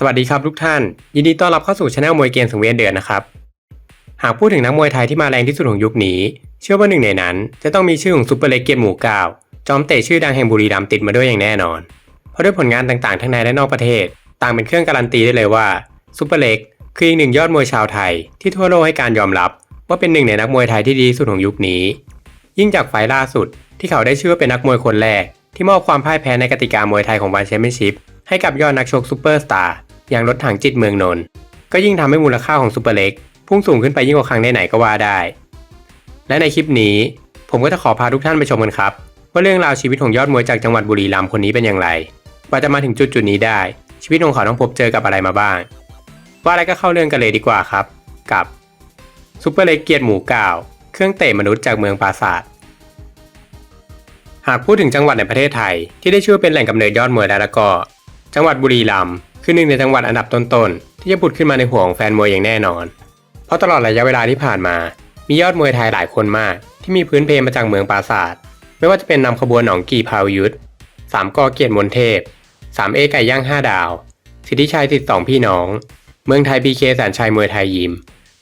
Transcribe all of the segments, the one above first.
สวัสดีครับทุกท่าน ยินดีต้อนรับเข้าสู่ช anel มวยเกมสังเวียนเดือนนะครับ หากพูดถึงนักมวยไทยที่มาแรงที่สุดของยุคนี้ เชื่อว่าหนึ่งในนั้น จะต้องมีชื่อของซุปเปอร์เล็กเกียรติหมู่เก้าจอมเตะชื่อดังแห่งบุรีรัมย์ติดมาด้วยอย่างแน่นอน เพราะด้วยผลงานต่างๆ ทั้งในและนอกประเทศ ต่างเป็นเครื่องการันตีได้เลยว่าซุปเปอร์เล็กคืออีกหนึ่งยอดมวยชาวไทย ที่ทั่วโลกให้การยอมรับ ว่าเป็นหนึ่งในนักมวยไทยที่ดีที่สุดของยุคนี้ ยิ่งจากไฟล์ล่าสุด ที่เขาได้ชื่อว่าเป็นนักมวยคนแรกที่มอบความพ่ายแพ้ในกติกามวยไทยของวันแชมเปี้ยนชิพให้กับยอดนักชกซูเปอร์สตาร์ อย่างรถถังจิตเมืองนนท์ก็ยิ่งทำให้มูลค่าของซูเปอร์เล็กพุ่งสูงขึ้นไปยิ่งกว่าครั้งไหนๆก็ว่าได้ และในคลิปนี้ ผมก็จะขอพาทุกท่านไปชมกันครับ ว่าเรื่องราวชีวิตของยอดมวยจากจังหวัดบุรีรัมย์คนนี้เป็นอย่างไรกว่าจะมาถึงจุดจุดๆนี้ได้ ชีวิตของเขาต้องพบเจอกับอะไรมาบ้าง ว่าอะไรก็เข้าเรื่องกันเลยดีกว่าครับ กับซูเปอร์เล็กเกียรติหมูก่าว เครื่องเตะมนุษย์จากเมืองปราสาทหากพูดถึงจังหวัดในประเทศไทยที่ได้ชื่อเป็นแหล่งกำเนิดยอดมวยด้แล้วก็ จังหวัดบุรีรัมย์ คือหนึ่งในจังหวัดอันดับต้นๆ ที่จะผุดขึ้นมาในหัวของแฟนมวยอย่างแน่นอน เพราะตลอดระยะเวลาที่ผ่านมา มียอดมวยไทยหลายคนมาก ที่มีพื้นเพมาจากเมืองปราศาสาทไม่ว่าจะเป็นนำขบวนหนองกีพาวยุทธสามกอเกียรติมนเทพสามเอไก่ย่างห้าดาว สิทธิชัยติดสองพี่น้อง เมืองไทยพีเคแสนชัยมวยไทยยิม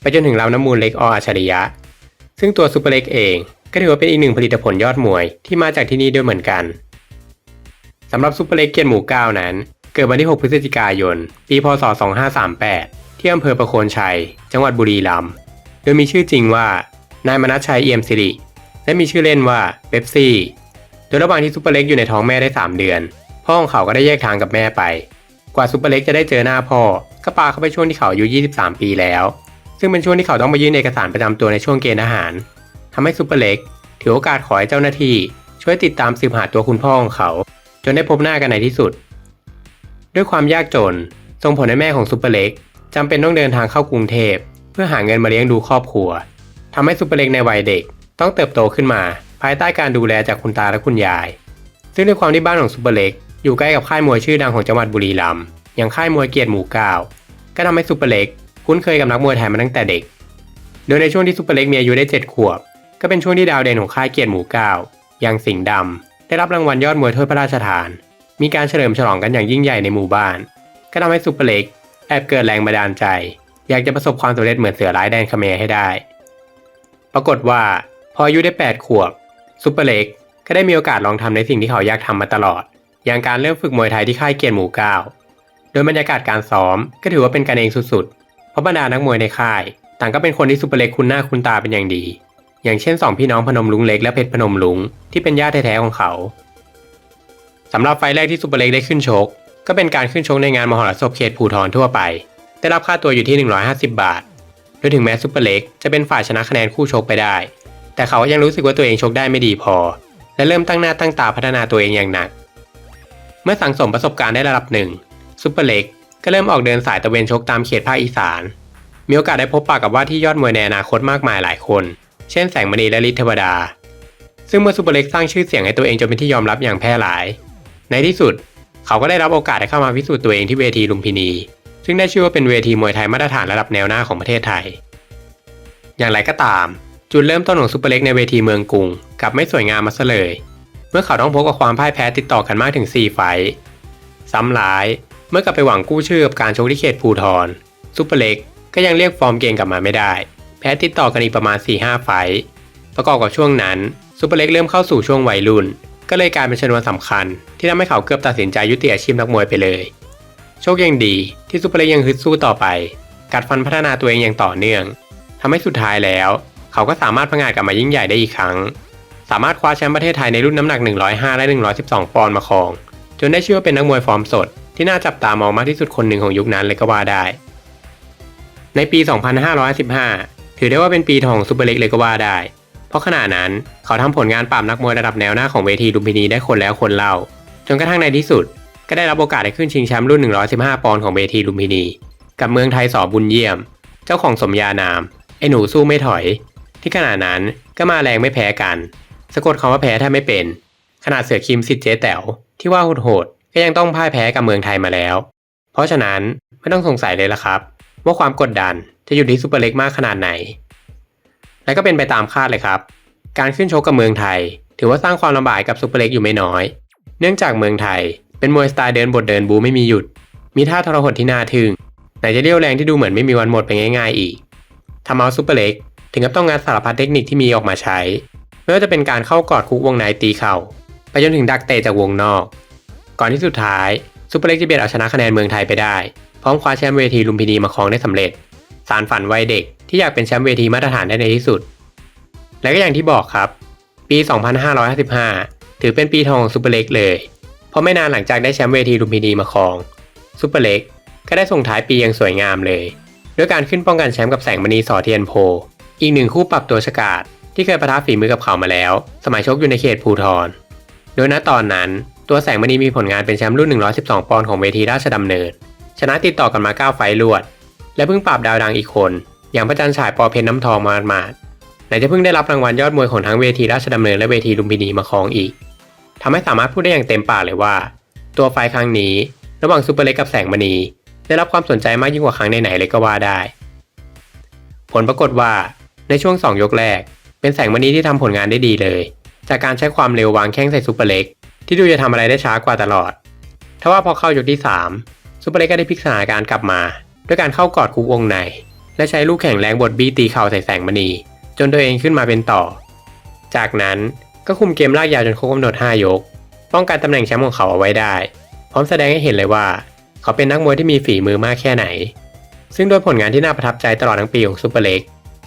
ไปจนถึงลำน้ำมูลเล็กออัจฉริยะ ซึ่งตัวซูเปอร์เล็กเองก็ถือว่าเป็นอีกหนึ่งผลิตผลยอดมวยที่มาจากที่นี่ด้วยเหมือนกันสำหรับซูเปอร์เล็กเกียรติหมู่เก้านั้น เกิดวันที่ 6 พฤศจิกายน ปีพศ 2538 ที่อำเภอประโคนชัย จังหวัดบุรีรัมย์ โดยมีชื่อจริงว่า นายมนัชชัยเอี่ยมสิริ และมีชื่อเล่นว่าเบปซี่ โดยระหว่างที่ซูเปอร์เล็กอยู่ในท้องแม่ได้ 3 เดือน พ่อของเขาก็ได้แยกทางกับแม่ไป กว่าซูเปอร์เล็กจะได้เจอหน้าพ่อ ก็ปาเข้าไปช่วงที่เขาอายุ 23 ปีแล้ว ซึ่งเป็นช่วงที่เขาต้องไปยื่นเอกสารประจำตัวในช่วงเกณฑ์ทหารทำให้ซูเปอร์เล็กถือโอกาสขอให้เจ้าหน้าที่ ช่วยติดตามสืบหาตัวคุณพ่อของเขา จนได้พบหน้ากันในที่สุด ด้วยความยากจนส่งผลให้แม่ของซูเปอร์เล็กจำเป็นต้องเดินทางเข้ากรุงเทพ เพื่อหาเงินมาเลี้ยงดูครอบครัวทำให้ซูเปอร์เล็กในวัยเด็ก ต้องเติบโตขึ้นมา ภายใต้การดูแลจากคุณตาและคุณยาย ซึ่งด้วยความที่บ้านของซูเปอร์เล็กอยู่ใกล้กับค่ายมวยชื่อดังของจังหวัดบุรีรัมย์อย่างค่ายมวยเกียรติหมู่เก้าก็ทำให้ซูเปอร์เล็กคุ้นเคยกับนักมวยไทยมาตั้งแต่เด็ก โดยในช่วงที่ซูเปอร์เล็กมีอายุได้ 7 ขวบ ก็เป็นช่วงที่ดาวเด่นของค่ายเกียรติหมู่เก้าอย่างสิงห์ดำได้รับรางวัลยอดมวยถ้วยพระราชทาน มีการเฉลิมฉลองกันอย่างยิ่งใหญ่ในหมู่บ้าน ก็ทำให้ซูเปอร์เล็กแอบเกิดแรงบันดาลใจ อยากจะประสบความสำเร็จเหมือนเสือร้ายแดนคาเมรให้ได้ ปรากฏว่าพออายุได้ 8 ขวบซูเปอร์เล็กก็ได้มีโอกาสลองทำในสิ่งที่เขาอยากทำมาตลอด อย่างการเริ่มฝึกมวยไทยที่ค่ายเกียรติหมู่เก้าโดยบรรยากาศการซ้อมก็ถือว่าเป็นกันเองสุดๆ เพราะบรรดานักมวยในค่าย ต่างก็เป็นคนที่ซูเปอร์เล็กคุ้นหน้าคุ้นตาเป็นอย่างดี อย่างเช่นสองพี่น้องพนมลุงเล็กและเพชรพนมลุงที่เป็นญาติแท้ๆของเขา สำหรับไฟแรกที่ซูเปอร์เล็กได้ขึ้นชก ก็เป็นการขึ้นชกในงานมหรสพเขตภูทรทั่วไป ได้รับค่าตัวอยู่ที่ 150 บาท โดยถึงแม้ซูเปอร์เล็กจะเป็นฝ่ายชนะคะแนนคู่ชกไปได้ แต่เขาก็ยังรู้สึกว่าตัวเองชกได้ไม่ดีพอ และเริ่มตั้งหน้าตั้งตาพัฒนาตัวเองอย่างหนัก เมื่อสังสมประสบการณ์ได้ระดับหนึ่งซูเปอร์เล็กก็เริ่มออกเดินสายตะเวนชกตามเขตภาคอีสาน มีโอกาสได้พบปะกับว่าที่ยอดมวยในอนาคตมากมายหลายคน เช่นแสงมณีและฤทธิ์เทวดา ซึ่งเมื่อซูเปอร์เล็กสร้างชื่อเสียงให้ตัวเองจนเป็นที่ยอมรับอย่างแพร่หลาย ในที่สุด เขาก็ได้รับโอกาสได้เข้ามาพิสูจน์ตัวเองที่เวทีลุมพินี ซึ่งได้ชื่อว่าเป็นเวทีมวยไทยมาตรฐานระดับแนวหน้าของประเทศไทย อย่างไรก็ตาม จุดเริ่มต้นของซูเปอร์เล็กในเวทีเมืองกรุงกลับไม่สวยงามมาซะเลย เมื่อเขาต้องพบกับความพ่ายแพ้ติดต่อกันมากถึง 4 ไฟซ้ำร้ายเมื่อกลับไปหวังกู้ชื่อกับการชกที่เขตภูทรซูเปอร์เล็กก็ยังเรียกฟอร์มเกมกลับมาไม่ได้ แพ้ติดต่อกันอีกประมาณ 4-5 ไฟประกอบกับช่วงนั้นซูเปอร์เล็กเริ่มเข้าสู่ช่วงวัยรุ่น ก็เลยกลายเป็นชนวนสำคัญ ที่ทำให้เขาเกือบตัดสินใจยุติอาชีพนักมวยไปเลย โชคยังดีที่ซูเปอร์เล็กยังฮึดสู้ต่อไป กัดฟันพัฒนาตัวเองอย่างต่อเนื่องทำให้สุดท้ายแล้ว เขาก็สามารถพังงาดกลับมายิ่งใหญ่ได้อีกครั้ง สามารถคว้าแชมป์ประเทศไทยในรุ่นน้ำหนัก 105 และ 112 ปอนด์มาครอง จนได้ชื่อว่าเป็นนักมวยฟอร์มสด ที่น่าจับตามองมากที่สุดคนหนึ่งของยุคนั้นเลยก็ว่าได้ ในปี 2515 ถือได้ว่าเป็นปีทองซูเปอร์เล็กเลยก็ว่าได้ ราะขณะนั้นเขาทำผลงานปราบนักมวยระดับแนวหน้าของเวทีลุมพินีได้คนแล้วคนเล่า จนกระทั่งในที่สุด ก็ได้รับโอกาสได้ขึ้นชิงแชมป์รุ่น 115 ปอนด์ของเวทีลุมพินี กับเมืองไทยสอบุญเยี่ยม เจ้าของสมญานาม ไอ้หนูสู้ไม่ถอย ที่ขณะนั้นก็มาแรงไม่แพ้กัน สะกดคำว่าแพ้แทบไม่เป็น ขนาดเสือคิมสิทธิ์เจ๊แต๋วที่ว่าโหดๆก็ยังต้องพ่ายแพ้กับเมืองไทยมาแล้ว เพราะฉะนั้นไม่ต้องสงสัยเลยละครับ ว่าความกดดันจะอยู่ที่ซูเปอร์เล็กมากขนาดไหน และก็เป็นไปตามคาดเลยครับ การขึ้นชกกับเมืองไทย ถือว่าสร้างความลำบากกับซูเปอร์เล็กอยู่ไม่น้อย เนื่องจากเมืองไทย เป็นมวยสไตล์เดินบทเดินบูไม่มีหยุด มีท่าทรหดที่น่าทึ่งไหนจะเรี่ยวแรงที่ดูเหมือนไม่มีวันหมดไปง่าย ๆ อีกทำเอาซูเปอร์เล็กถึงกับต้องงานสารพัดเทคนิคที่มีออกมาใช้ไม่ว่าจะเป็นการเข้ากอดคุกวงในตีเข่า ไปจนถึงดักเตะจากวงนอก ก่อนที่สุดท้ายซูเปอร์เล็กจะเบียดเอาชนะคะแนนเมืองไทยไปได้ พร้อมคว้าแชมป์เวทีลุมพินีมาครองได้สำเร็จ สารฝันวัยเด็ก ที่อยากเป็นแชมป์เวทีมาตรฐานได้ในที่สุด และก็อย่างที่บอกครับ ปี 2555 ถือเป็นปีทองซูเปอร์เล็กเลย เพราะไม่นานหลังจากได้แชมป์เวทีลุมพินีมาครองซูเปอร์เล็กก็ได้ส่งท้ายปีอย่างสวยงามเลย ด้วยการขึ้นป้องกันแชมป์กับแสงมณีสอเทียนโพ อีกหนึ่งคู่ปรับตัวฉกาดที่เคยประทับฝีมือกับเขามาแล้ว สมัยชกอยู่ในเขตภูทร โดยณตอนนั้นตัวแสงมณีมีผลงานเป็นแชมป์รุ่น 112 ปอนด์ของเวทีราชดำเนิน ชนะติดต่อกันมา 9 ไฟล์รวด และเพิ่งปราบดาวดังอีกคน อย่างพระจันทร์ฉายปอเพชรน้ำทองมาหมาดๆไหนจะเพิ่งได้รับรางวัลยอดมวยของทั้งเวทีราชดำเนินและเวทีลุมพินีมาครองอีกทำให้สามารถพูดได้อย่างเต็มปากเลยว่า ตัวไฟครั้งนี้ ระหว่างซูเปอร์เล็กกับแสงมณี ได้รับความสนใจมากยิ่งกว่าครั้งไหนๆเลยก็ว่าได้ ผลปรากฏว่าในช่วง 2 ยกแรก เป็นแสงมณีที่ทำผลงานได้ดีเลย จากการใช้ความเร็ววางแข้งใส่ซูเปอร์เล็กที่ดูจะทำอะไรได้ช้ากว่าตลอดทว่าพอเข้ายกที่3ซูเปอร์เล็กก็ได้พลิกสถานการณ์กลับมา ด้วยการเข้ากอดคุกวงใน และใช้ลูกแข่งแรงบดบี้ตีเข่าใส่แสงมณี จนตัวเองขึ้นมาเป็นต่อ จากนั้นก็คุมเกมลากยาวจนครบกำหนด 5 ยก ป้องกันตำแหน่งแชมป์ของเขาเอาไว้ได้ พร้อมแสดงให้เห็นเลยว่า เขาเป็นนักมวยที่มีฝีมือมากแค่ไหน ซึ่งด้วยผลงานที่น่าประทับใจตลอดทั้งปีของซูเปอร์เล็ก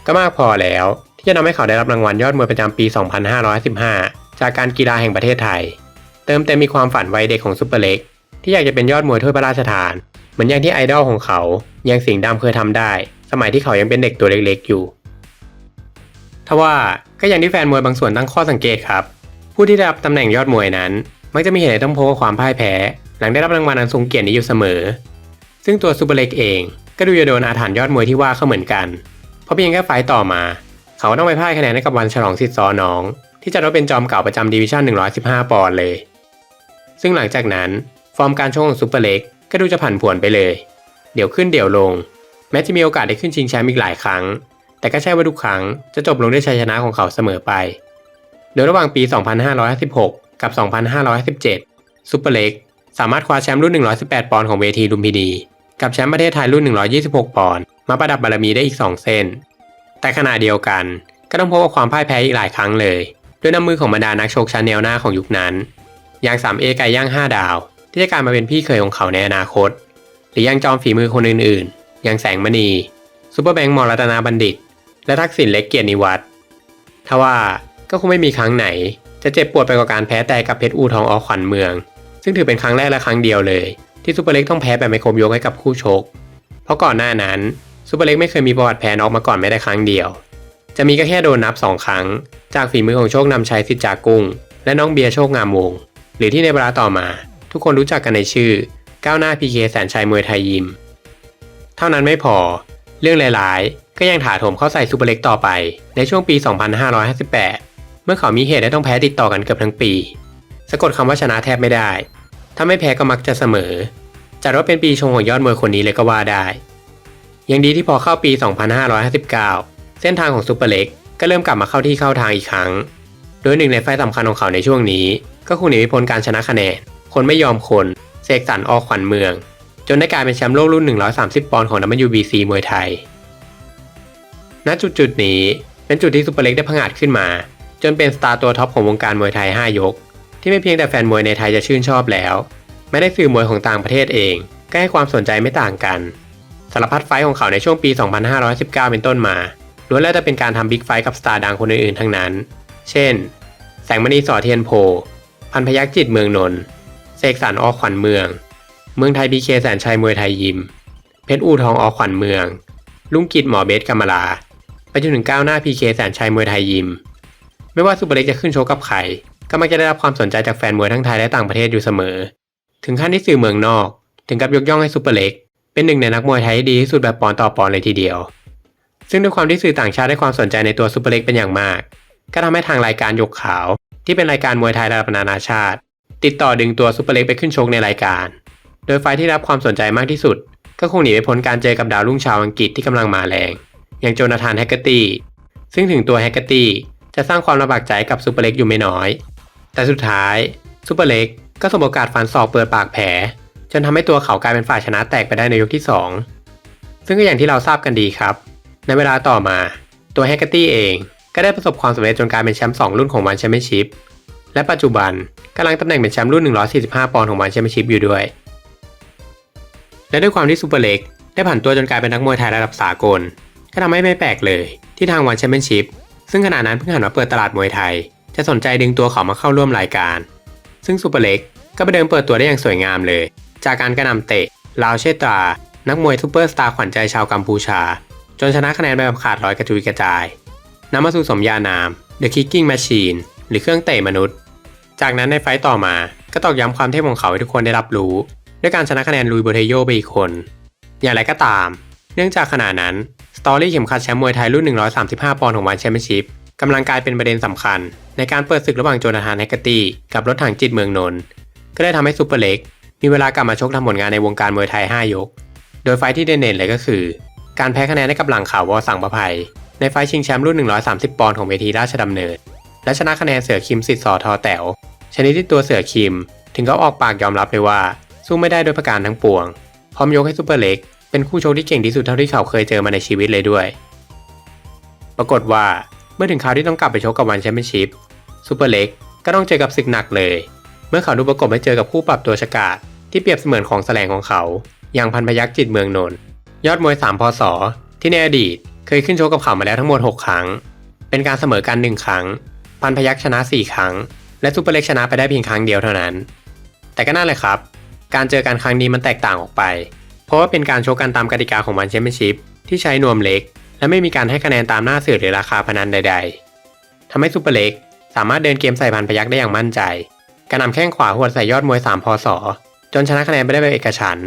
ก็มากพอแล้วที่จะทำให้เขาได้รับรางวัลยอดมวยประจำปี 2515 จากการกีฬาแห่งประเทศไทย เติมเต็มมีความฝันวัยเด็กของซูเปอร์เล็กที่อยากจะเป็นยอดมวยถ้วยพระราชทาน เหมือนอย่างที่ไอดอลของเขา ยังสิงห์ดำเคยทำได้ สมัยที่เขายังเป็นเด็กตัวเล็กๆอยู่ทว่าก็อย่างที่แฟนมวยบางส่วนตั้งข้อสังเกตครับ ผู้ที่ได้รับตำแหน่งยอดมวยนั้น มักจะมีเหตุให้ต้องพบกับความพ่ายแพ้ หลังได้รับรางวัลอันทรงเกียรตินี้อยู่เสมอ ซึ่งตัวซูเปอร์เล็กเองก็ดูจะโดนอาถรรพ์ยอดมวยที่ว่าเข้าเหมือนกัน เพราะเพียงแค่ไฟต์ต่อมา เขาต้องไปพ่ายคะแนนให้กับวันฉลองสิทธิ์ซอน้อง ที่จะได้เป็นจอมเก่าประจำดิวิชั่น 115 ปอนด์เลย ซึ่งหลังจากนั้น ฟอร์มการชกของซูเปอร์เล็กก็ดูจะผันผวนไปเลย เดี๋ยวขึ้นเดี๋ยวลง แม้จะมีโอกาสได้ขึ้นชิงแชมป์อีกหลายครั้ง แต่ก็ใช่ว่าทุกครั้งจะจบลงด้วยชัยชนะของเขาเสมอไป โดยระหว่างปี 2556 กับ 2557 ซูเปอร์เล็กสามารถคว้าแชมป์รุ่น 118 ปอนด์ของเวทีลุมพินี กับแชมป์ประเทศไทยรุ่น 126 ปอนด์มาประดับบารมีได้อีก 2 เส้น แต่ขณะเดียวกันก็ต้องพบกับความพ่ายแพ้อีกหลายครั้งเลย ด้วยน้ำมือของบรรดานักชกชั้นแนวหน้าของยุคนั้น อย่าง 3A ไก่ย่าง 5 ดาว ที่จะกลายมาเป็นพี่เคยของเขาในอนาคต หรือยังจอมฝีมือคนอื่นๆ อย่างแสงมณีซูเปอร์แบงค์มรัตนาบัณฑิต และทักษิณเล็กเกียรตินิวัฒน์ทว่าก็คงไม่มีครั้งไหน จะเจ็บปวดไปกว่าการแพ้แต่กับเพชรอูทองอขวัญเมือง ซึ่งถือเป็นครั้งแรกและครั้งเดียวเลย ที่ซูเปอร์เล็กต้องแพ้แบบไม่ครบยกให้กับคู่ชก เพราะก่อนหน้านั้นซูเปอร์เล็กไม่เคยมีประวัติแพ้น็อกมาก่อนแม้แต่ครั้งเดียว จะมีก็แค่โดนนับ 2 ครั้ง จากฝีมือของโชคนำชัยสิทธิ์จากกุ้ง และน้องเบียร์โชคงามวง หรือที่ในเวลาต่อมา ทุกคนรู้จักกันในชื่อ ก้าวหน้าพีเคแสนชัยมวยไทยยิม เท่านั้นไม่พอ เรื่องร้ายๆ ก็ยังถาโถมเข้าใส่ซูเปอร์เล็กต่อไปในช่วงปี 2558 เมื่อเขามีเหตุได้ต้องแพ้ติดต่อกันเกือบทั้งปี สะกดคำว่าชนะแทบไม่ได้ ถ้าไม่แพ้ก็มักจะเสมอ จัดว่าเป็นปีชงของยอดมวยคนนี้เลยก็ว่าได้ ยังดีที่พอเข้าปี 2559 เส้นทางของซูเปอร์เล็กก็เริ่มกลับมาเข้าที่เข้าทางอีกครั้ง โดยหนึ่งในไฟสำคัญของเขาในช่วงนี้ ก็คงหนีไม่พ้นการชนะคะแนน คนไม่ยอมคน เสกสรรออกขวัญเมือง จนได้กลายเป็นแชมป์โลกรุ่น 130 ปอนด์ของ WBC มวยไทย ณ จุดจุดนี้เป็นจุดที่ซูเปอร์เล็กได้ผงาดขึ้นมา จนเป็นสตาร์ตัวท็อปของวงการมวยไทย 5 ยก ที่ไม่เพียงแต่แฟนมวยในไทยจะชื่นชอบแล้วแม้ได้สื่อมวยของต่างประเทศเอง ก็ให้ความสนใจไม่ต่างกัน สารพัดไฟของเขาในช่วงปี 2519 เป็นต้นมาล้วนแล้วแต่เป็นการทำบิ๊กไฟกับสตาร์ดังคนอื่นๆทั้งนั้น เช่น แสงมณีสอเทียนโพ พันพยักจิตเมืองนนท์ เสกสรรออกขวัญเมือง เมืองไทยบีเคแสนชัยมวยไทยยิม เพชรอูทองออขวัญเมือง ลุงกิจหมอเบสกำมลา ไปจนถึงก้าวหน้าพีเคแสนชัยมวยไทยยิม ไม่ว่าซูเปอร์เล็กจะขึ้นโชกกับใคร ก็มักจะได้รับความสนใจจากแฟนมวยทั้งไทยและต่างประเทศอยู่เสมอ ถึงขั้นที่สื่อเมืองนอก ถึงกับยกย่องให้ซูเปอร์เล็ก เป็นหนึ่งในนักมวยไทยที่ดีที่สุดแบบปอนด์ต่อปอนด์เลยทีเดียว ซึ่งด้วยความที่สื่อต่างชาติให้ความสนใจในตัวซูเปอร์เล็กเป็นอย่างมาก ก็ทำให้ทางรายการยกขาว ที่เป็นรายการมวยไทยระดับนานาชาติ ติดต่อดึงตัวซูเปอร์เล็กไปขึ้นชกในรายการ โดยไฟที่รับความสนใจมากที่สุด ก็คงหนีไม่พ้นการเจอกับดาวรุ่งชาวอังกฤษที่กำลังมาแรง อย่างโจนาธานแฮกเกอร์ตี้ ซึ่งถึงตัวแฮกเกอร์ตี้จะสร้างความลำบากใจกับซูเปอร์เล็กอยู่ไม่น้อย แต่สุดท้ายซูเปอร์เล็กก็สมโอกาสฟันศอกเปิดปากแผล จนทำให้ตัวเขากลายเป็นฝ่ายชนะแตกไปได้ในยกที่ 2 ซึ่งก็อย่างที่เราทราบกันดีครับ ในเวลาต่อมาตัวแฮกเกอร์ตี้เองก็ได้ประสบความสำเร็จจนกลายเป็นแชมป์2รุ่นของวันแชมเปี้ยนชิพและปัจจุบันกำลังตำแหน่งเป็นแชมป์รุ่น 145 ปอนด์ของวันแชมเปี้ยนชิพอยู่ด้วย และด้วยความที่ซูเปอร์เล็กได้ผันตัวจนกลายเป็นนักมวยไทยระดับสากล ก็ทำให้ไม่แปลกเลย ที่ทางวันแชมเปี้ยนชิพซึ่งขณะนั้นเพิ่งหันมาเปิดตลาดมวยไทย จะสนใจดึงตัวเขามาเข้าร่วมรายการ ซึ่งซูเปอร์เล็กก็ไปเดินเปิดตัวได้อย่างสวยงามเลย จากการกระนำเตะลาวเชตรา นักมวยซูเปอร์สตาร์ขวัญใจชาวกัมพูชา จนชนะคะแนนไปแบบขาดร้อยกระจุยกระจายนำมาสู่สมญานาม The Kicking Machine หรือเครื่องเตะมนุษย์ จากนั้นในไฟต์ต่อมาก็ตอกย้ำความเทพของเขาให้ทุกคนได้รับรู้ ด้วยการชนะคะแนนลุยโบเทโยไปอีกคน อย่างไรก็ตาม เนื่องจากขณะนั้น สตอรี่เข็มขัดแชมป์มวยไทยรุ่น 135 ปอนด์ของวันแชมเปี้ยนชิพกำลังกลายเป็นประเด็นสำคัญ ในการเปิดศึกระหว่างโจนาธานแฮกเกอร์ตี้กับรถถังจิตเมืองนนท์ก็ได้ทำให้ซูเปอร์เล็ก มีเวลากลับมาชกทำผลงานในวงการมวยไทย 5 ยก โดยไฟที่เด่นๆเลยก็คือ การแพ้คะแนนให้กับหลังข่าววอสังประภัย ในไฟชิงแชมป์รุ่น 130 ปอนด์ของเวทีราชดำเนิน และชนะคะแนนเสือคิมสิทธิ์สอทอแต๋วชนิดที่ตัวเสือคิม ถึงก็ออกปากยอมรับเลยว่า สู้ไม่ได้โดยประการทั้งปวง พร้อมยกให้ซูเปอร์เล็ก เป็นคู่ชกที่เก่งที่สุดเท่าที่เขาเคยเจอมาในชีวิตเลยด้วย ปรากฏว่าเมื่อถึงคราวที่ต้องกลับไปชกกับวันแชมเปี้ยนชิพซูเปอร์เล็กก็ต้องเจอกับศึกหนักเลย เมื่อเขาดูประกบให้เจอกับคู่ปรับตัวชกาดที่เปรียบเสมือนของแสลงของเขา อย่างพันพยักษ์จิตเมืองนนท์ยอดมวย3พศที่ในอดีตเคยขึ้นชกกับเขามาแล้วทั้งหมด 6 ครั้ง เป็นการเสมอกัน 1 ครั้ง พันพยักษ์ชนะ 4 ครั้ง และซูเปอร์เล็กชนะไปได้เพียงครั้งเดียวเท่านั้น แต่ก็นั่นแหละครับ การเจอกันครั้งนี้มันแตกต่างออกไป เพราะว่าเป็นการชกกันตามกติกาของวันแชมเปี้ยนชิพที่ใช้นวมเล็ก และไม่มีการให้คะแนนตามหน้าสื่อหรือราคาพนันใด ๆทำให้ซูเปอร์เล็กสามารถเดินเกมใส่พันพยักได้อย่างมั่นใจกระหน่ำแข้งขวาหัวใส่ยอดมวย 3 พศ จนชนะคะแนนไปได้แบบเอกฉัน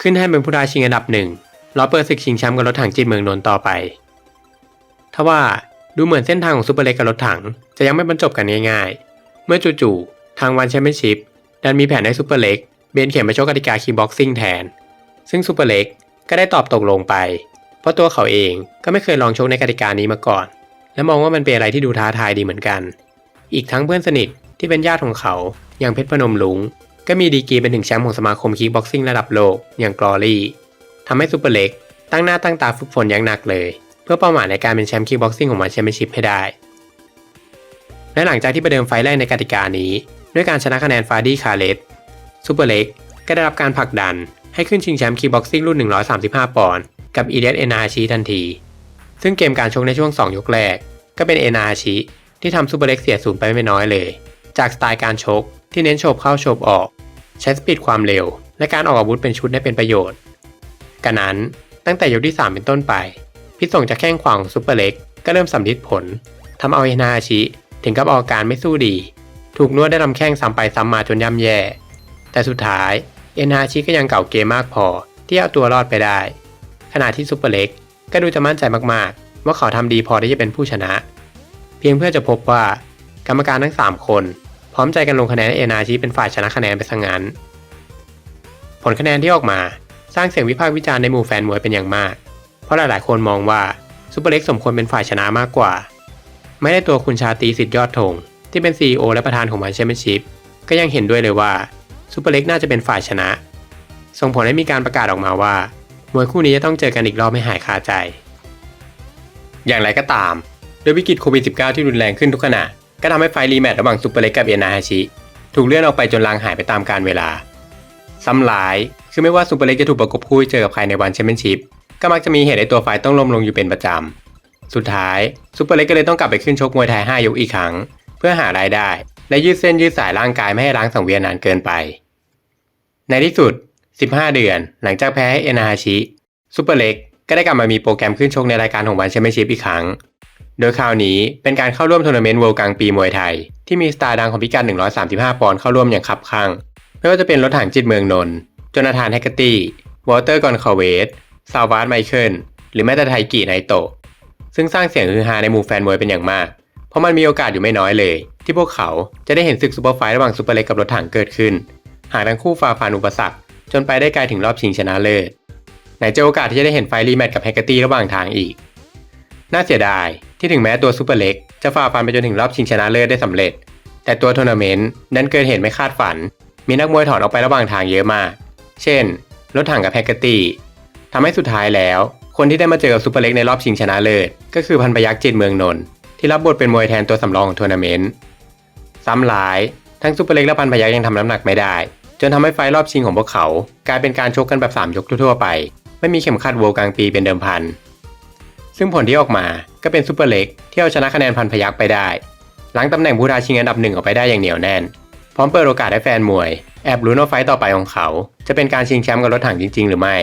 ขึ้นให้เป็นผู้ได้ชิงอันดับหนึ่งรอเปิดศึกชิงแชมป์กับรถถังจิตเมืองนนท์ต่อไปทว่าดูเหมือนเส้นทางของซูเปอร์เล็กกับรถถังจะยังไม่บรรจบกันง่ายๆ เมื่อจู่ๆทางวันแชมเปี้ยนชิพดันมีแผนให้ซูเปอร์เล็ก เบนเข็มไปชกกติกาคีบ็อกซิ่งแทน ซึ่งซูเปอร์เล็กก็ได้ตอบตกลงไป เพราะตัวเขาเองก็ไม่เคยลองชกในกติกานี้มาก่อน และมองว่ามันเป็นอะไรที่ดูท้าทายดีเหมือนกัน อีกทั้งเพื่อนสนิทที่เป็นญาติของเขาอย่างเพชรพนมลุงก็มีดีกรีเป็นถึงแชมป์ของสมาคมคิกบ็อกซิ่งระดับโลกอย่างกรอรี่ทำให้ซูเปอร์เล็กตั้งหน้าตั้งตาฝึกฝนอย่างหนักเลย เพื่อเป้าหมายในการเป็นแชมป์คิกบ็อกซิ่งของวันแชมเปี้ยนชิพให้ได้ และหลังจากที่ประเดิมไฟแรกในกติกานี้ ด้วยการชนะคะแนนฟาดี้คาเลส ซูเปอร์เล็กก็ได้รับการผลักดันให้ขึ้นชิงแชมป์คิกบ็อกซิ่งรุ่น 135 ปอนด์กับอีเดียสเอนาชิทันที ซึ่งเกมการชกในช่วง 2 ยกแรก ก็เป็นเอนาชิที่ทำซูเปอร์เล็กเสียศูนย์ไปไม่น้อยเลย จากสไตล์การชกที่เน้นโฉบเข้าโฉบออก ใช้สปีดความเร็ว และการออกอาวุธเป็นชุดได้เป็นประโยชน์กันนั้นตั้งแต่ยกที่ 3 เป็นต้นไป พิษส่งจากแข้งขวาของซูเปอร์เล็กก็เริ่มสำลิดผลทำเอาเอนาชิถึงกับออกอาการไม่สู้ดี ถูกนวดได้ลำแข้งซ้ำไปซ้ำมาจนย่ำแย่ แต่สุดท้ายเอ็นฮาชิก็ยังเก่าเกมมากพอที่เอาตัวรอดไปได้ ขณะที่ซูเปอร์เล็กก็ดูจะมั่นใจมากๆ ว่าเขาทำดีพอที่จะเป็นผู้ชนะ เพียงเพื่อจะพบว่ากรรมการทั้ง 3 คน พร้อมใจกันลงคะแนนเอนาชิเป็นฝ่ายชนะคะแนนไปซะงั้น ผลคะแนนที่ออกมาสร้างเสียงวิพากษ์วิจารณ์ในหมู่แฟนมวยเป็นอย่างมาก เพราะหลายๆ คนมองว่าซูเปอร์เล็กสมควรเป็นฝ่ายชนะมากกว่า ไม่ได้ตัวคุณชาตีสิทธิ์ยอดธงที่เป็น CEO และประธานของมันแชมเปี้ยนชิพก็ยังเห็นด้วยเลยว่า ซูเปอร์เล็กน่าจะเป็นฝ่ายชนะ ส่งผลให้มีการประกาศออกมาว่า มวยคู่นี้จะต้องเจอกันอีกรอบไม่หายคาใจ อย่างไรก็ตามโดยวิกฤตโควิด -19 ที่รุนแรงขึ้นทุกขณะ ก็ทำให้ไฟรีแมตช์ระหว่างซูเปอร์เล็กกับเอนาฮาชิถูกเลื่อนออกไปจนลางหายไปตามกาลเวลาซ้ำร้ายคือไม่ว่าซูเปอร์เล็กจะถูกประกบคู่เจอกับใครในวันแชมเปี้ยนชิพก็มักจะมีเหตุให้ตัวไฟต้องล้มลงอยู่เป็นประจำ สุดท้ายซูเปอร์เล็กก็เลยต้องกลับไปขึ้นชกมวยไทย 5 ยกอีกครั้ง เพื่อหารายได้ และยืดเส้นยืดสายร่างกายไม่ให้ล้างสังเวียนนานเกินไป ในที่สุด 15 เดือน หลังจากแพ้ให้เอนาฮาชิซูเปอร์เล็กก็ได้กลับมามีโปรแกรมขึ้นชกในรายการของวันแชมเปี้ยนชิพอีกครั้ง โดยคราวนี้เป็นการเข้าร่วมทัวร์นาเมนต์เวิลด์กลางปีมวยไทย ที่มีสตาร์ดังของพิกัด135 ปอนด์เข้าร่วมอย่างคับข้างไม่ว่าจะเป็นรถถังจิตเมืองนนท์โจนาธานแฮกเกอร์ตี้ วอเตอร์กอนคาเวสซาวาร์ดไมเคิล หรือแม้แต่ไทกิไนโตะ ซึ่งสร้างเสียงฮือฮาในหมู่แฟนมวยเป็นอย่างมาก เพราะมันมีโอกาสอยู่ไม่น้อยเลย ที่พวกเขาจะได้เห็นศึกซูเปอร์ไฟท์ระหว่างซูเปอร์เล็กกับรถถังเกิดขึ้น หากทั้งคู่ฝ่าฟันอุปสรรค จนไปได้ไกลถึงรอบชิงชนะเลิศไหนจะโอกาสที่จะได้เห็นไฟรีแมตช์กับแฮกเกอร์ตี้ระหว่างทางอีก น่าเสียดายที่ถึงแม้ตัวซูเปอร์เล็กจะฝ่าฟันไปจนถึงรอบชิงชนะเลิศได้สำเร็จ แต่ตัวทัวร์นาเมนต์นั้นเกิดเหตุไม่คาดฝัน มีนักมวยถอนออกไประหว่างทางเยอะมาก เช่น รถถังกับแพคเกอร์ตี้ทำให้สุดท้ายแล้ว คนที่ได้มาเจอกับซูเปอร์เล็กในรอบชิงชนะเลิศก็คือพันพยักจิตเมืองนนท์ที่รับบทเป็นมวยแทนตัวสำรองของทัวร์นาเมนต์ซ้ำร้ายทั้งซูเปอร์เล็กและพันพยักยังทำน้ำหนักไม่ได้ จนทำให้ไฟล์รอบชิงของพวกเขา กลายเป็นการชกกันแบบ 3 ยกทั่วๆไป ไม่มีเข็มขัดโวลกลางปีเป็นเดิมพัน ซึ่งผลที่ออกมาก็เป็นซูเปอร์เล็กที่เอาชนะคะแนนพันพยักไปได้ หล้างตำแหน่งผู้ท้าชิงอันดับหนึ่งออกไปได้อย่างเหนียวแน่น พร้อมเปิดโอกาสให้แฟนมวย แอบลุ้นว่าไฟต์ต่อไปของเขา จะเป็นการชิงแชมป์กับรถถังจริง ๆ หรือไม่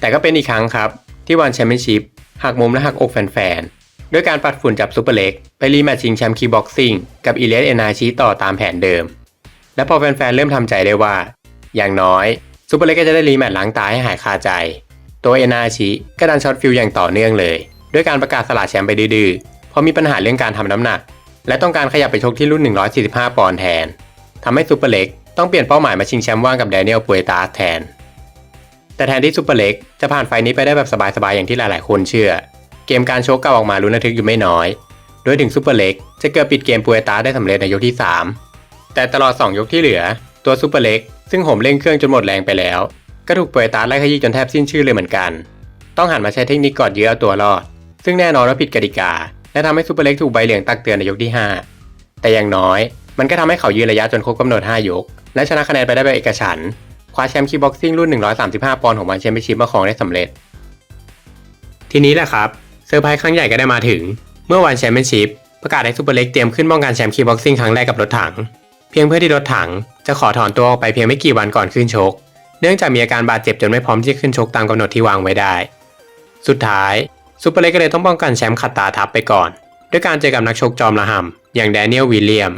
แต่ก็เป็นอีกครั้งครับที่วันแชมเปี้ยนชิพหักมุมและหักอกแฟนๆด้วยการปัดฝุ่นจับซูเปอร์เล็กไปรีแมตช์ชิงแชมป์คีบ็อกซิ่งกับอีเลสเอนาชิต่อตามแผนเดิม และพอแฟนๆเริ่มทำใจได้ว่า อย่างน้อยซูเปอร์เล็กก็จะได้รีแมตช์ล้างตาให้หายคาใจ ตัวเอนาชิก็ดันช็อตฟิลอย่างต่อเนื่องเลย ด้วยการประกาศสละแชมป์ไปดื้อๆเพราะมีปัญหาเรื่องการทำน้ำหนัก และต้องการขยับไปชกที่รุ่น 145 ปอนด์แทนทำให้ซูเปอร์เล็กต้องเปลี่ยนเป้าหมายมาชิงแชมป์ว่างกับแดเนียลปุยตาแทน แต่แทนที่ซูเปอร์เล็กจะผ่านไฟล์นี้ไปได้แบบสบายๆอย่างที่หลายๆคนเชื่อ เกมการชกเกลับออกมาลุ้นระทึกอยู่ไม่น้อย โดยถึงซูเปอร์เล็กจะเกือบปิดเกมปุยตาได้สำเร็จในยกที่ 3 แต่ตลอด 2 ยกที่เหลือ ตัวซูเปอร์เล็ก ซึ่งโหมเร่งเครื่องจนหมดแรงไปแล้ว ก็ถูกปุยตาไล่ขยี้จนแทบสิ้นชื่อเลยเหมือนกัน ต้องหันมาใช้เทคนิคกอดเยื้อเอาตัวรอด ซึ่งแน่นอนว่าผิดกติกา และทำให้ซูเปอร์เล็กถูกใบเหลืองตักเตือนในยกที่ 5 แต่อย่างน้อย มันก็ทำให้เขายืนระยะจนครบกำหนด 5 ยก และชนะคะแนนไปได้แบบเอกฉันคว้าแชมป์คีบ็อกซิ่งรุ่น 135 ปอนด์ของวันแชมเปี้ยนชิพมาครองได้สำเร็จ ทีนี้แหละครับเซอร์ไพรส์ครั้งใหญ่ก็ได้มาถึง เมื่อวันแชมเปี้ยนชิพประกาศให้ซูเปอร์เล็กเตรียมขึ้นป้องกันแชมป์คีบ็อกซิ่งครั้งแรกกับรถถัง เพียงเพื่อที่รถถังจะขอถอนตัวออกไปเพียงไม่กี่วันก่อนขึ้นชก เนื่องจากมีอาการบาดเจ็บจนไม่พร้อมที่จะขึ้นชกตามกำหนดที่วางไว้ได้ สุดท้ายซูเปอร์เล็กก็เลยต้องป้องกันแชมป์ขัดตาทับไปก่อน ด้วยการเจอกับนักชกจอมระหำอย่างแดเนียลวิลเลียม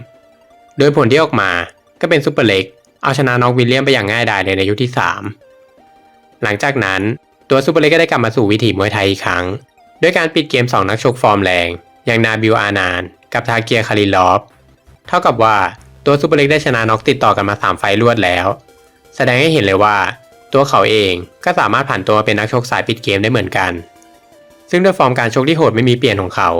โดยผลที่ออกมาก็เป็นซูเปอร์เล็กเอาชนะน้องวิลเลียมไปอย่างง่ายดายเลยในยกที่ 3 หลังจากนั้นตัวซูเปอร์เล็กก็ได้กลับมาสู่วิถีมวยไทยอีกครั้ง ด้วยการปิดเกม 2 นักชกฟอร์มแรง อย่างนาบิลอานาน กับทาเกียคาริลอฟ เท่ากับว่า ตัวซูเปอร์เล็กได้ชนะน็อกติดต่อกันมา 3 ไฟล์รวดแล้ว แสดงให้เห็นเลยว่า ตัวเขาเองก็สามารถผ่านตัวมาเป็นนักชกสายปิดเกมได้เหมือนกัน ซึ่งด้วยฟอร์มการชกที่โหดไม่มีเปลี่ยนของเขา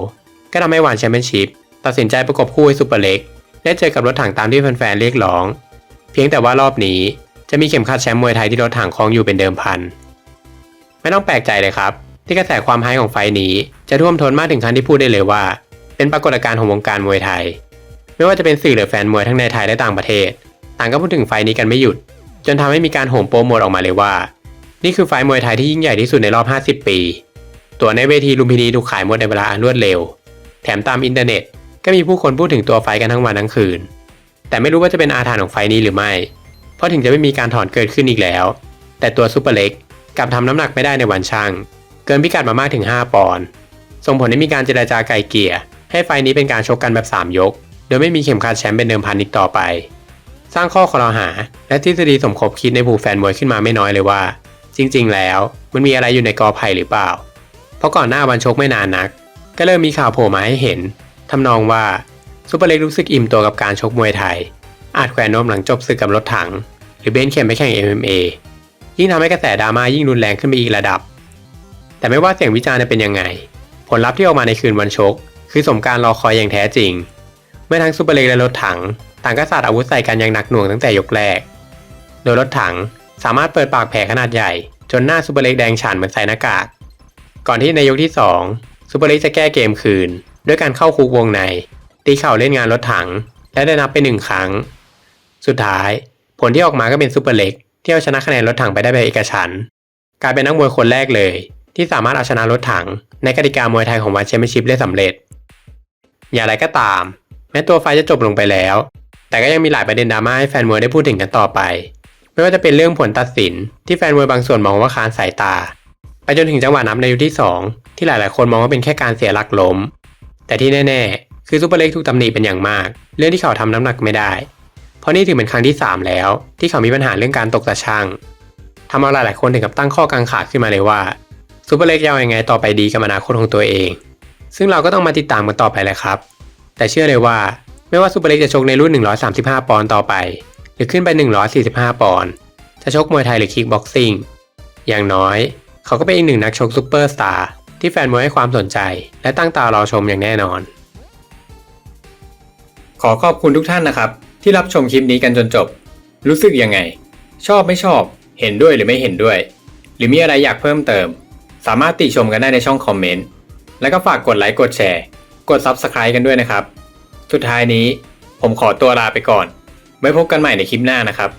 ก็ทำให้วันแชมเปี้ยนชิพตัดสินใจประกบคู่ให้ซูเปอร์เล็กได้เจอกับรถถังตามที่แฟนๆเรียกร้อง เพียงแต่ว่ารอบนี้จะมีเข็มขัดแชมป์มวยไทยที่รถถังคล้องอยู่เป็นเดิมพัน ไม่ต้องแปลกใจเลยครับ ที่กระแสความไฮของไฟนี้จะท่วมท้นมากถึงขั้นที่พูดได้เลยว่า เป็นปรากฏการณ์ของวงการมวยไทย ไม่ว่าจะเป็นสื่อหรือแฟนมวยทั้งในไทยและต่างประเทศ ต่างก็พูดถึงไฟนี้กันไม่หยุด จนทำให้มีการโหมโปรโมทออกมาเลยว่า นี่คือไฟมวยไทยที่ยิ่งใหญ่ที่สุดในรอบ 50 ปี ตัวในเวทีลุมพินีถูกขายหมดในเวลาอันรวดเร็ว แถมตามอินเทอร์เน็ต ก็มีผู้คนพูดถึงตัวไฟกันทั้งวันทั้งคืน แต่ไม่รู้ว่าจะเป็นอาถรรพ์ของไฟนี้หรือไม่ เพราะถึงจะไม่มีการถอนเกิดขึ้นอีกแล้ว แต่ตัวซูเปอร์เล็กกลับทำน้ำหนักไม่ได้ในวันช่าง เกินพิกัดมามากถึง 5 ปอนด์ ส่งผลให้มีการเจรจาไกลเกลี่ยให้ไฟนี้เป็นการชกกันแบบ 3 ยก โดยไม่มีเข็มขัดแชมป์เป็นเดิมพันอีกต่อไป สร้างข้อคอรหา และทฤษฎีสมคบคิดในผู้แฟนมวยขึ้นมาไม่น้อยเลยว่า จริง ๆ แล้ว มันมีอะไรอยู่ในกอไผ่หรือเปล่า เพราะก่อนหน้าวันชกไม่นานนัก ก็เริ่มมีข่าวโผล่มาให้เห็นทำนองว่าซูเปอร์เล็กรู้สึกอิ่มตัวกับการชกมวยไทย อาจแขวนนมหลังจบศึกกับรถถัง หรือเบนเข็มไปแข่ง MMA ยิ่งทำให้กระแสดราม่ายิ่งรุนแรงขึ้นไปอีกระดับ แต่ไม่ว่าเสียงวิจารณ์จะเป็นยังไง ผลลัพธ์ที่ออกมาในคืนวันชก คือสมการรอคอยอย่างแท้จริง เมื่อทั้งซูเปอร์เล็กและรถถังต่างก็สาดอาวุธใส่กันอย่างหนักหน่วงตั้งแต่ยกแรก โดยรถถังสามารถเปิดปากแผลขนาดใหญ่ จนหน้าซูเปอร์เล็กแดงฉานเหมือนใส่หน้ากาก ก่อนที่ในยกที่2ซูเปอร์เล็กจะแก้เกมคืน ด้วยการเข้าคุกวงใน ตีเข่าเล่นงานรถถัง และได้นับไปหนึ่งครั้ง สุดท้าย ผลที่ออกมาก็เป็นซูเปอร์เล็กที่เอาชนะคะแนนรถถังไปได้แบบเอกฉันท์กลายเป็นนักมวยคนแรกเลย ที่สามารถเอาชนะรถถัง ในกติกามวยไทยของวันแชมเปี้ยนชิพได้สำเร็จ อย่างไรก็ตาม แม้ตัวไฟจะจบลงไปแล้ว แต่ก็ยังมีหลายประเด็นดราม่าให้แฟนมวยได้พูดถึงกันต่อไป ไม่ว่าจะเป็นเรื่องผลตัดสิน ที่แฟนมวยบางส่วนมองว่าค้านสายตา ไปจนถึงจังหวะนับในยกที่ 2 ที่หลายๆ คนมองว่าเป็นแค่การเสียหลักล้ม แต่ที่แน่ ๆ คือซูเปอร์เล็กถูกตำหนิเป็นอย่างมาก เรื่องที่เขาทำน้ำหนักไม่ได้ เพราะนี่ถือเป็นครั้งที่ 3 แล้ว ที่เขามีปัญหาเรื่องการตกตะช่างทำเอาหลายๆคนถึงกับตั้งข้อกังขาขึ้นมาเลยว่าซูเปอร์เล็กจะเอายังไงต่อไปดีกับอนาคตของตัวเอง ซึ่งเราก็ต้องมาติดตามกันต่อไปแหละครับ แต่เชื่อเลยว่า ไม่ว่าซูเปอร์เล็กจะชกในรุ่น 135 ปอนด์ต่อไป หรือขึ้นไป 145 ปอนด์จะชกมวยไทยหรือคิกบ็อกซิ่งอย่างน้อย เขาก็เป็นอีกหนึ่งนักชกซูเปอร์สตาร์ที่แฟนมวยให้ความสนใจ และตั้งตารอชมอย่างแน่นอน ขอขอบคุณทุกท่านนะครับ ที่รับชมคลิปนี้กันจนจบ รู้สึกยังไง ชอบไม่ชอบ เห็นด้วยหรือไม่เห็นด้วย หรือมีอะไรอยากเพิ่มเติม สามารถติชมกันได้ในช่องคอมเมนต์ แล้วก็ฝากกดไลค์กดแชร์ กด Subscribe กันด้วยนะครับ สุดท้ายนี้ผมขอตัวลาไปก่อน ไว้พบกันใหม่ในคลิปหน้านะครับ